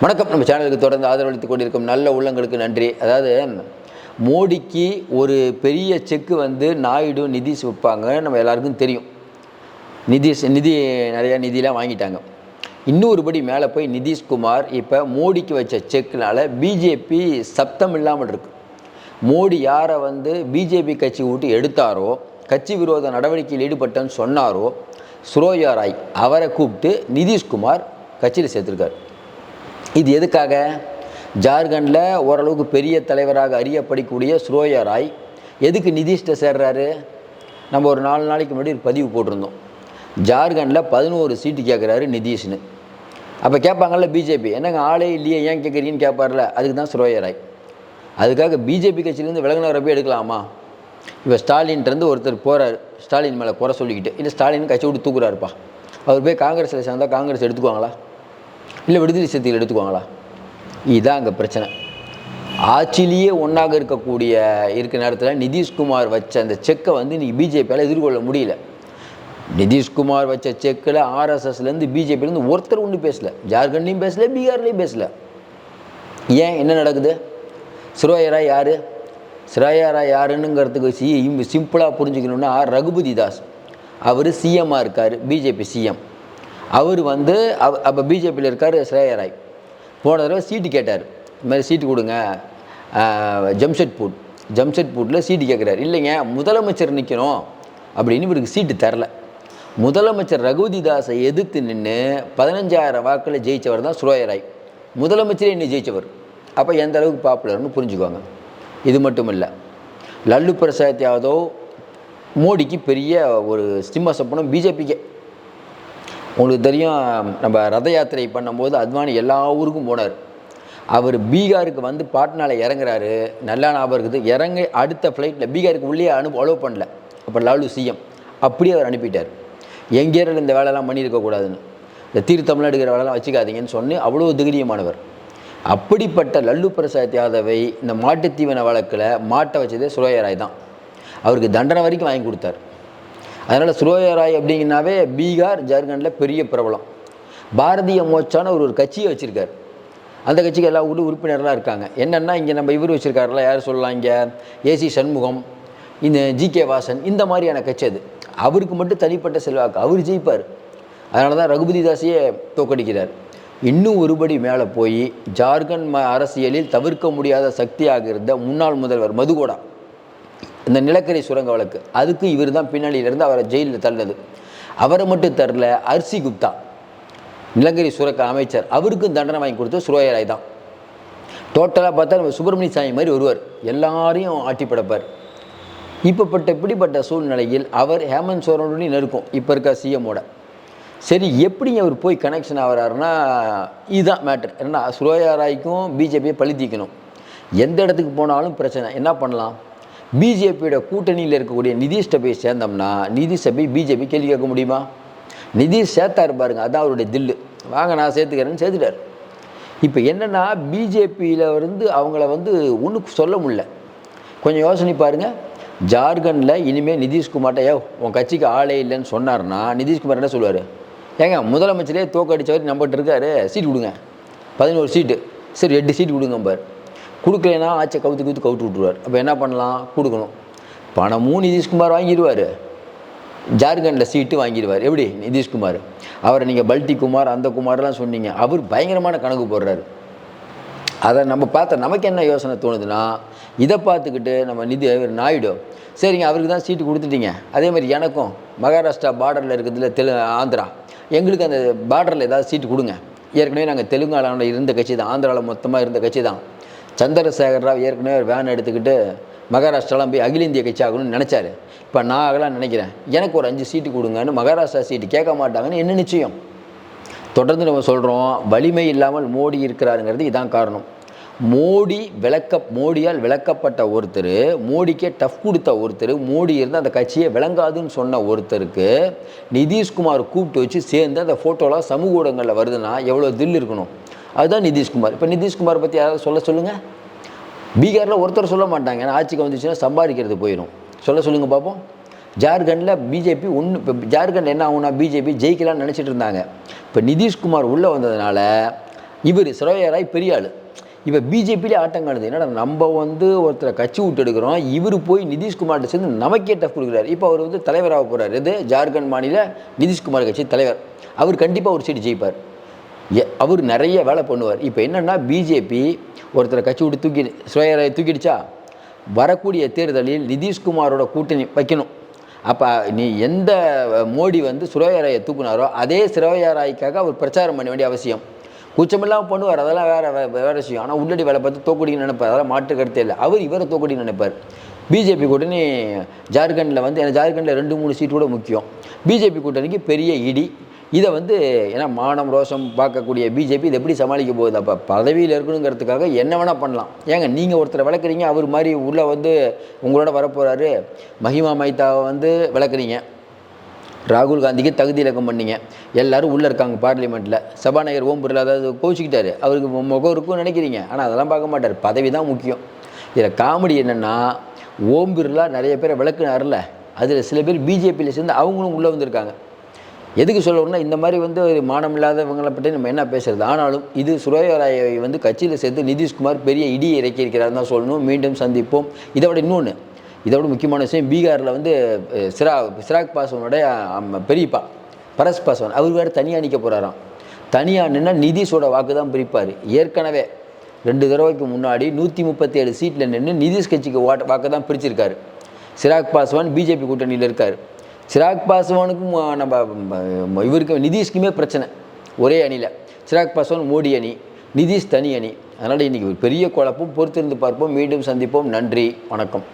வணக்கம். நம்ம சேனலுக்கு தொடர்ந்து ஆதரவளித்துக் கொண்டிருக்கும் நல்ல உள்ளங்களுக்கு நன்றி. அதாவது மோடிக்கு ஒரு பெரிய செக்கு வந்து நாயுடு நிதிஷ் வைப்பாங்க நம்ம எல்லாருக்கும் தெரியும். நிதிஷ் நிதி நிறையா நிதியெலாம் வாங்கிட்டாங்க. இன்னொரு படி மேலே போய் நிதிஷ்குமார் இப்போ மோடிக்கு வச்ச செக்குனால் பிஜேபி சப்தம் இல்லாமல் இருக்கு. மோடி யாரை வந்து பிஜேபி கட்சி விட்டு எடுத்தாரோ கட்சி விரோத நடவடிக்கையில் ஈடுபட்டேன்னு சொன்னாரோ சுரோயா ராய் அவரை கூப்பிட்டு நிதிஷ்குமார் கட்சியில் சேர்த்துருக்காரு. இது எதுக்காக? ஜார்க்கண்டில் ஓரளவுக்கு பெரிய தலைவராக அறியப்படக்கூடிய ஸ்ரோயா ராய் எதுக்கு நிதிஷ்ட சேர்றாரு? நம்ம ஒரு நாலு நாளைக்கு முன்னாடி ஒரு பதிவு போட்டிருந்தோம். ஜார்க்கண்டில் பதினோரு சீட்டு கேட்குறாரு நிதிஷ்னு. அப்போ கேட்பாங்கல்ல பிஜேபி என்னங்க ஆளே இல்லையே ஏன் கேட்குறீங்கன்னு கேட்பார்ல அதுக்கு தான் ஸ்ரோயா ராய். அதுக்காக பிஜேபி கட்சியிலேருந்து விலகினவரை போய் எடுக்கலாமா? இப்போ ஸ்டாலின்லேருந்து ஒருத்தர் போகிறார் ஸ்டாலின் மேலே குறை சொல்லிக்கிட்டு. இல்லை ஸ்டாலின் கட்சி விட்டு தூக்குறாருப்பா. அவர் போய் காங்கிரஸில் சேர்ந்தால் காங்கிரஸ் எடுத்துக்குவாங்களா? இல்லை விடுதலை சிறுத்தைகள் எடுத்துக்குவாங்களா? இதுதான் அங்கே பிரச்சனை. ஆட்சியிலேயே ஒன்றாக இருக்கக்கூடிய இருக்க நேரத்தில் நிதிஷ்குமார் வச்ச அந்த செக்கை வந்து இன்றைக்கி பிஜேபியால் எதிர்கொள்ள முடியல. நிதிஷ்குமார் வச்ச செக்கில் ஆர்எஸ்எஸ்லேருந்து பிஜேபிலேருந்து ஒருத்தர் ஒன்றும் பேசல. ஜார்க்கண்ட்லேயும் பேசலை பீகார்லேயும் பேசலை. ஏன் என்ன நடக்குது? ஸ்ரோயரா யார்? ஸ்ரோயரா யாருன்னுங்கிறதுக்கு சி சிம்பிளாக புரிஞ்சுக்கணுன்னா ரகுபதி தாஸ். அவர் சிஎம்மாக இருக்கார் பிஜேபி சிஎம் அவர் வந்து அவ அப்போ பிஜேபியில் இருக்கார் ஸ்ரேயராய் போன தடவை சீட்டு கேட்டார். இந்த மாதிரி சீட்டு கொடுங்க. ஜம்ஷெட்பூர் ஜம்ஷெட்பூரில் சீட்டு கேட்குறாரு இல்லைங்க முதலமைச்சர் நிற்கணும் அப்படின்னு இவருக்கு சீட்டு தரல. முதலமைச்சர் ரகுதி தாஸை எதிர்த்து நின்று பதினஞ்சாயிரம் வாக்கில் ஜெயித்தவர் தான் சுரோயராய் முதலமைச்சரே இன்னும் ஜெயித்தவர் அப்போ எந்த அளவுக்கு பாப்புலர்னு புரிஞ்சுக்கோங்க. இது மட்டும் இல்லை லல்லு பிரசாத் யாதவ் மோடிக்கு பெரிய ஒரு சிம்ம சப்பனம் பிஜேபிக்கே. உங்களுக்கு தெரியும் நம்ம ரத யாத்திரை பண்ணும்போது அத்வானி எல்லா ஊருக்கும் போனார். அவர் பீகாருக்கு வந்து பாட்னாவில் இறங்குறாரு. நல்லா ஞாபகம் இருக்குது. இறங்கி அடுத்த ஃப்ளைட்டில் பீகாருக்கு உள்ளே அனுப்ப அலோவ் பண்ணல. அப்போ லாலு சிஎம் அப்படியே அவர் அனுப்பிட்டார். எங்கேயிருந்து இந்த வேலைலாம் பண்ணியிருக்கக்கூடாதுன்னு இந்த தீர்த்தம்லாம் எடுக்கிற வேலைலாம் வச்சுக்காதீங்கன்னு சொன்னு அவ்வளோ திகிரியமானவர் அப்படிப்பட்ட லல்லு பிரசாத் யாதவை இந்த மாட்டுத்தீவன வழக்கில் மாட்டை வச்சதே சுரோயராய் தான். அவருக்கு தண்டனை வரைக்கும் வாங்கி கொடுத்தார். அதனால் சுரோயராய் அப்படிங்கனாவே பீகார் ஜார்க்கண்டில் பெரிய பிரபலம். பாரதிய மோச்சான ஒரு ஒரு கட்சியை வச்சுருக்கார். அந்த கட்சிக்கு எல்லா ஊரும் உறுப்பினர்லாம் இருக்காங்க. என்னென்னா இங்கே நம்ம இவர் வச்சுருக்காருல யார் சொல்லலாம் இங்கே? ஏசி சண்முகம் இந்த ஜி கே வாசன் இந்த மாதிரியான கட்சி அது. அவருக்கு மட்டும் தனிப்பட்ட செல்வாக்கு. அவர் ஜெயிப்பார். அதனால தான் ரகுபதி தாஸையே தோக்கடிக்கிறார் இன்னும் ஒருபடி மேலே போய் ஜார்க்கண்ட் ம அரசியலில் தவிர்க்க முடியாத சக்தியாக இருந்த முன்னாள் முதல்வர் மதுகோடா. இந்த நிலக்கரி சுரங்க வழக்கு. அதுக்கு இவர் தான் பின்னணியிலிருந்து அவரை ஜெயிலில் தள்ளது. அவரை மட்டும் தரல அர்சி குப்தா. நிலக்கரி சுரக்க அமைச்சர். அவருக்கும் தண்டனை வாங்கி கொடுத்து சுரோயராய் தான். டோட்டலாக பார்த்தா நம்ம சுப்பிரமணிய சாமி மாதிரி வருவார் எல்லாரையும் ஆட்டி படைப்பார் இப்போப்பட்ட இப்படிப்பட்ட சூழ்நிலையில் அவர் ஹேமந்த் சோரனுடன் நெருக்கும். இப்போ இருக்க சிஎம்மோட சரி எப்படி அவர் போய் கனெக்ஷன் ஆகிறாருன்னா இதுதான் மேட்ரு ஏன்னா சுரோயா ராய்க்கும் பிஜேபியை பழி தீக்கணும். எந்த இடத்துக்கு போனாலும் பிரச்சனை. என்ன பண்ணலாம்? பிஜேபியோட கூட்டணியில் இருக்கக்கூடிய நிதிஷ்ட போய் சேர்ந்தோம்னா நிதிஷை போய் பிஜேபி கேள்வி கேட்க முடியுமா? நிதிஷ் சேர்த்தாரு பாருங்க அதான் அவருடைய தில்லு. வாங்க நான் சேர்த்துக்கிறேன்னு சேர்த்துட்டார். இப்போ என்னென்னா பிஜேபியில் வந்து அவங்கள வந்து ஒன்றும் சொல்ல முடியல. கொஞ்சம் யோசனை பாருங்க. ஜார்க்கண்டில் இனிமேல் நிதிஷ்குமார்ட்ட ஏ உன் கட்சிக்கு ஆளே இல்லைன்னு சொன்னார்னா நிதிஷ்குமார் என்ன சொல்லுவார்? ஏங்க முதலமைச்சரே தோக்கடிச்சவர் நம்மகிட்ட இருக்காரு சீட் கொடுங்க. பதினோரு சீட்டு. சரி எட்டு சீட் கொடுங்க பார். கொடுக்கலனா ஆச்சை கவுத்து கவுத்து கவுத்து விட்ருவார் அப்போ என்ன பண்ணலாம்? கொடுக்கணும். பணமும் நிதிஷ்குமார் வாங்கிடுவார். ஜார்க்கண்டில் சீட்டு வாங்கிடுவார். எப்படி? நிதிஷ்குமார். அவரை நீங்கள் பல்டி குமார் அந்த குமார்லாம் சொன்னீங்க. அவர் பயங்கரமான கணக்கு போடுறாரு. அதை நம்ம பார்த்த நமக்கு என்ன யோசனை தோணுதுன்னா இதை பார்த்துக்கிட்டு நம்ம நிதி இவர் நாயுடு சரிங்க அவருக்கு தான் சீட்டு கொடுத்துட்டீங்க. அதே மாதிரி எனக்கும் மகாராஷ்டிரா பார்டரில் இருக்கிறதுல தெலு ஆந்திரா எங்களுக்கு அந்த பார்டரில் ஏதாவது சீட்டு கொடுங்க. ஏற்கனவே நாங்கள் தெலுங்கானாவில் இருந்த கட்சி தான். ஆந்திராவில் மொத்தமாக இருந்த கட்சி தான். சந்திரசேகர் ராவ் ஏற்கனவே ஒரு வேன் எடுத்துக்கிட்டு மகாராஷ்டிராலாம் போய் அகில இந்திய கட்சி ஆகணும்னு நினச்சாரு. இப்போ நான் ஆகலாம் நினைக்கிறேன். எனக்கு ஒரு அஞ்சு சீட்டு கொடுங்கன்னு மகாராஷ்டிரா சீட்டு கேட்க மாட்டாங்கன்னு என்ன நிச்சயம்? தொடர்ந்து நம்ம சொல்கிறோம் வலிமை இல்லாமல் மோடி இருக்கிறாருங்கிறது இதான் காரணம். மோடி விளக்க மோடியால் விளக்கப்பட்ட ஒருத்தர் மோடிக்கே டஃப் கொடுத்த ஒருத்தர் மோடி இருந்து அந்த கட்சியை விளங்காதுன்னு சொன்ன ஒருத்தருக்கு நிதிஷ்குமார் கூப்பிட்டு வச்சு சேர்ந்து அந்த ஃபோட்டோலாம் சமூக ஊடகங்களில் வருதுன்னா எவ்வளோ தில் இருக்கணும்? அதுதான் நிதிஷ்குமார். இப்போ நிதிஷ்குமார் பற்றி யாராவது சொல்ல சொல்லுங்கள் பீகாரில் ஒருத்தர் சொல்ல மாட்டாங்க. ஏன்னா ஆட்சிக்கு வந்துச்சுன்னா சம்பாதிக்கிறது போயிடும் சொல்ல சொல்லுங்கள் பார்ப்போம் ஜார்க்கண்டில் பிஜேபி ஒன்று இப்போ ஜார்க்கண்ட் என்ன ஆகும்னா பிஜேபி ஜெயிக்கலாம்னு நினச்சிட்டு இருந்தாங்க. இப்போ நிதிஷ்குமார் உள்ளே வந்ததுனால இவர் சிறவையராய் பெரிய ஆள் இப்போ பிஜேபியிலே ஆட்டம் காணுது. என்னடா நம்ம வந்து ஒருத்தரை கட்சி விட்டு எடுக்கிறோம். இவர் போய் நிதிஷ்குமார்கிட்ட சேர்ந்து நமக்கே டஃப் கொடுக்குறாரு. இப்போ அவர் வந்து தலைவராக போகிறார் இது ஜார்க்கண்ட் மாநில நிதிஷ்குமார் கட்சி தலைவர். அவர் கண்டிப்பாக ஒரு சீட்டு ஜெயிப்பார். அவர் நிறைய வேலை பண்ணுவார். இப்போ என்னென்னா பிஜேபி ஒருத்தரை கட்சி விட்டு தூக்கி சுயரை தூக்கிடுச்சா? வரக்கூடிய தேர்தலில் நிதிஷ்குமாரோட கூட்டணி வைக்கணும். அப்போ நீ எந்த மோடி வந்து சுரோயராயை தூக்குனாரோ அதே சுரோயராய்க்காக அவர் பிரச்சாரம் பண்ண வேண்டிய அவசியம். கூச்சமில்லாமல் பண்ணுவார். அதெல்லாம் வேறு வேறு விஷயம். ஆனால் உள்ளடி வேலை பார்த்து தோக்கடின்னு நினைப்பார். அதெல்லாம் மாற்று கருத்தே இல்லை. அவர் இவரை தோக்குடின்னு நினைப்பார். பிஜேபி கூட்டணி ஜார்க்கண்டில் வந்து ஏன்னா ஜார்க்கண்டில் ரெண்டு மூணு சீட்டு கூட முக்கியம். பிஜேபி கூட்டணிக்கு பெரிய இடி இதை வந்து ஏன்னா மானம் ரோஷம் பார்க்கக்கூடிய பிஜேபி இதை எப்படி சமாளிக்க போகுது? அப்போ பதவியில் இருக்கணுங்கிறதுக்காக என்ன வேணால் பண்ணலாம். ஏங்க நீங்கள் ஒருத்தரை விளக்குறீங்க அவர் மாதிரி உள்ளே வந்து உங்களோட வரப்போகிறாரு மஹிமா மைத்தாவை வந்து விளக்குறீங்க. ராகுல் காந்திக்கு தகுதி இலக்கம் பண்ணீங்க. எல்லாரும் உள்ளே இருக்காங்க பார்லிமெண்ட்டில் சபாநாயகர் ஓம் பிர்லா அதாவது கோச்சிக்கிட்டாரு அவருக்கு முகம் இருக்கும்னு நினைக்கிறீங்க. ஆனால் அதெல்லாம் பார்க்க மாட்டார். பதவி தான் முக்கியம். இதில் காமெடி என்னென்னா ஓம் பிர்லா நிறைய பேரை விளக்குனார்ல அதில் சில பேர் பிஜேபியில் சேர்ந்து அவங்களும் உள்ளே வந்திருக்காங்க. எதுக்கு சொல்லணும்னா இந்த மாதிரி வந்து ஒரு மானம் இல்லாதவங்களை பற்றி நம்ம என்ன பேசுறது? ஆனாலும் இது சுரேயராயை வந்து கட்சியில் சேர்த்து நிதிஷ்குமார் பெரிய இடியை இறக்கியிருக்கிறார் தான் சொல்லணும். மீண்டும் சந்திப்போம். இதை விட இன்னொன்று இதை விட முக்கியமான விஷயம் பீகாரில் வந்து சிரா சிராக் பாஸ்வானோட பெரியப்பா பரஸ் பாஸ்வான் அவர் வேறு தனியாக நிற்க போகிறாராம் தனியாக நின்னா நிதிஷோட வாக்கு தான் பிரிப்பார். ஏற்கனவே ரெண்டு தடவைக்கு முன்னாடி நூற்றி முப்பத்தி ஏழு சீட்டில் நின்று நிதிஷ் கட்சிக்கு வாட் வாக்கு தான் பிரிச்சிருக்காரு. சிராக் பாஸ்வான் பிஜேபி கூட்டணியில் இருக்கார். சிராக் பாஸ்வானுக்கும் நம்ம இவருக்கு நிதிஷ்க்குமே பிரச்சனை. ஒரே அணியில். சிராக் பாஸ்வான் மோடி அணி நிதிஷ் தனி அணி. அதனால் இன்றைக்கி ஒரு பெரிய குழப்பம் பொறுத்திருந்து பார்ப்போம். மீண்டும் சந்திப்போம். நன்றி. வணக்கம்.